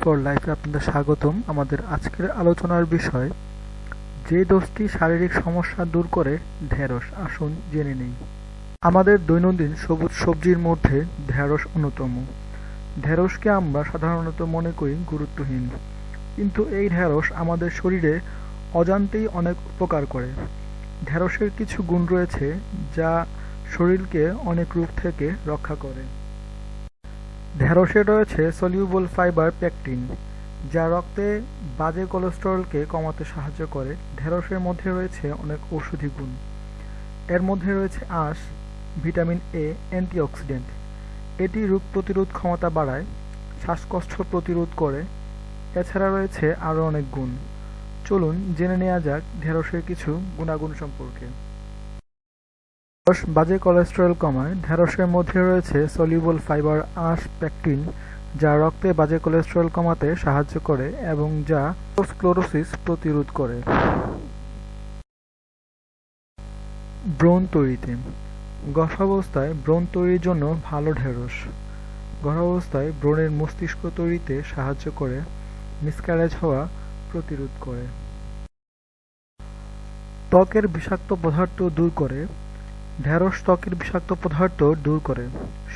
For লাইফে আপনাদের স্বাগতম। আমাদের আজকের আলোচনার বিষয়, যে দোষটি শারীরিক সমস্যা দূর করে, ঢেঁড়স। আসুন জেনে নেই। আমাদের দৈনন্দিন সবুজ সবজির মধ্যে ঢেঁড়স অন্যতম। ঢেঁড়সকে আমরা সাধারণত মনে করি গুরুত্বহীন। কিন্তু এই ঢেঁড়স আমাদের শরীরে অজান্তেই অনেক উপকার করে। ঢেঁড়সের কিছু গুণ রয়েছে যা শরীরকে অনেক রূপ থেকে রক্ষা করে। ঢেঁড়সে রয়েছে সলিউবল ফাইবার পেকটিন যা রক্তে বাজে কোলেস্টেরলকে কমাতে সাহায্য করে। ঢেঁড়সের মধ্যে রয়েছে অনেক ঔষধি গুণ। এর মধ্যে রয়েছে আঁশ, ভিটামিন এ অ্যান্টিঅক্সিডেন্ট এটি রোগ প্রতিরোধ ক্ষমতা বাড়ায়, শ্বাসকষ্ট প্রতিরোধ করে। এছাড়া রয়েছে আরও অনেক গুণ। চলুন জেনে নেওয়া যাক ঢেঁড়সের কিছু গুণাগুণ সম্পর্কে। ঢেঁড়স বাজে কোলেস্টেরল কমায়, ঢেঁড়সের মধ্যে রয়েছে সলিউবল ফাইবার আঁশ প্যাকটিন যা রক্তে বাজে কোলেস্টেরল কমাতে সাহায্য করে এবং যা স্ক্লোরোসিস প্রতিরোধ করে। ব্রণ তৈরিতে। গর্ভাবস্থায় ব্রণ তৈরির জন্য ভালো ঢেঁড়স। গর্ভাবস্থায় ব্রণের মস্তিষ্ক তৈরিতে সাহায্য করে মিসক্যারেজ হওয়া প্রতিরোধ করে। ত্বকের বিষাক্ত পদার্থ দূর করে ঢেঁড়স ত্বকের বিষাক্ত পদার্থ দূর করে।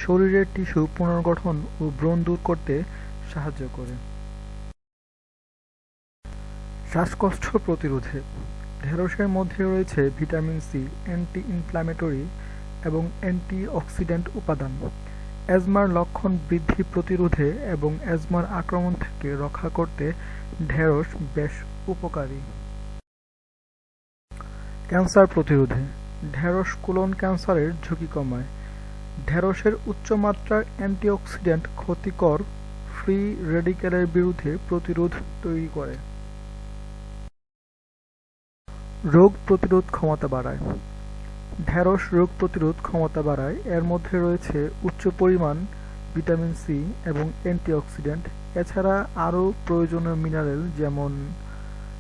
শরীরের টিস্যু পুনর্গঠন ও ব্রণ দূর করতে সাহায্য করে। শ্বাসকষ্ট প্রতিরোধে। ঢেঁড়সের মধ্যে রয়েছে ভিটামিন সি অ্যান্টি ইনফ্ল্যামেটরি এবং অ্যান্টিঅক্সিডেন্ট উপাদান। অ্যাজমার লক্ষণ বৃদ্ধি প্রতিরোধে এবং অ্যাজমার আক্রমণ থেকে রক্ষা করতে ঢেঁড়স বেশ উপকারী। ক্যান্সার প্রতিরোধে। ঢেঁড়স কোলন ক্যান্সারের ঝুঁকি কমায়। ঢেঁড়সের উচ্চমাত্রার অ্যান্টিঅক্সিডেন্ট ক্ষতিকর ফ্রি রেডিক্যালের বিরুদ্ধে প্রতিরোধ তৈরি করে। রোগ প্রতিরোধ ক্ষমতা বাড়ায়। ঢেঁড়স রোগ প্রতিরোধ ক্ষমতা বাড়ায়। এর মধ্যে রয়েছে উচ্চ পরিমাণ ভিটামিন সি এবং অ্যান্টিঅক্সিডেন্ট। এছাড়া আরও প্রয়োজনীয় মিনারেল যেমন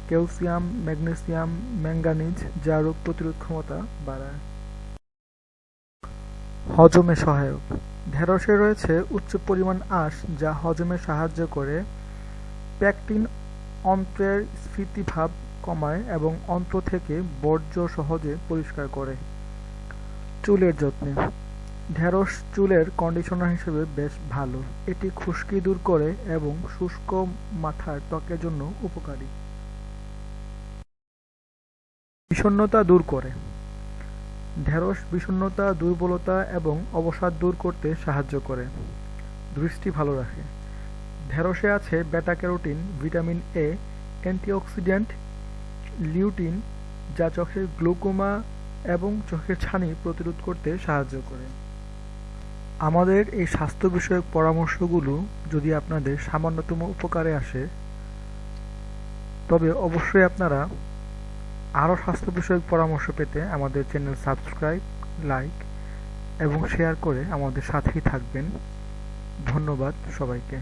ক্যালসিয়াম, ম্যাগনেসিয়াম, ম্যাঙ্গানিজ যা রোগ প্রতিরোধ ক্ষমতা বাড়ায়। হজমে সহায়ক। ঢেঁড়সে রয়েছে উচ্চ পরিমাণ আঁশ যা হজমে সাহায্য করে প্যাকটিন অন্ত্রের স্ফীতিভাব কমায় এবং অন্ত্র থেকে বর্জ্য সহজে পরিষ্কার করে। চুলের যত্নে। ঢেঁড়স চুলের কন্ডিশনার হিসেবে বেশ ভালো। এটি খুশকি দূর করে এবং শুষ্ক মাথার ত্বকের জন্য উপকারী। বিষণ্ণতা দূর করে। ঢেঁড়স বিষণ্ণতা, দুর্বলতা এবং অবসাদ দূর করতে সাহায্য করে। দৃষ্টি ভালো রাখে। ঢেঁড়সে আছে beta carotene vitamin A antioxidant, lutein, যা চোখের গ্লুকোমা এবং চোখের ছানি প্রতিরোধ করতে সাহায্য করে। আমাদের এই স্বাস্থ্য বিষয়ক পরামর্শগুলো যদি আপনাদের সামান্যতম উপকারে আসে, তবে অবশ্যই আপনারা আরও স্বাস্থ্য বিষয়ক পরামর্শ পেতে আমাদের চ্যানেল সাবস্ক্রাইব, লাইক এবং শেয়ার করে আমাদের সাথেই থাকবেন। ধন্যবাদ সবাইকে।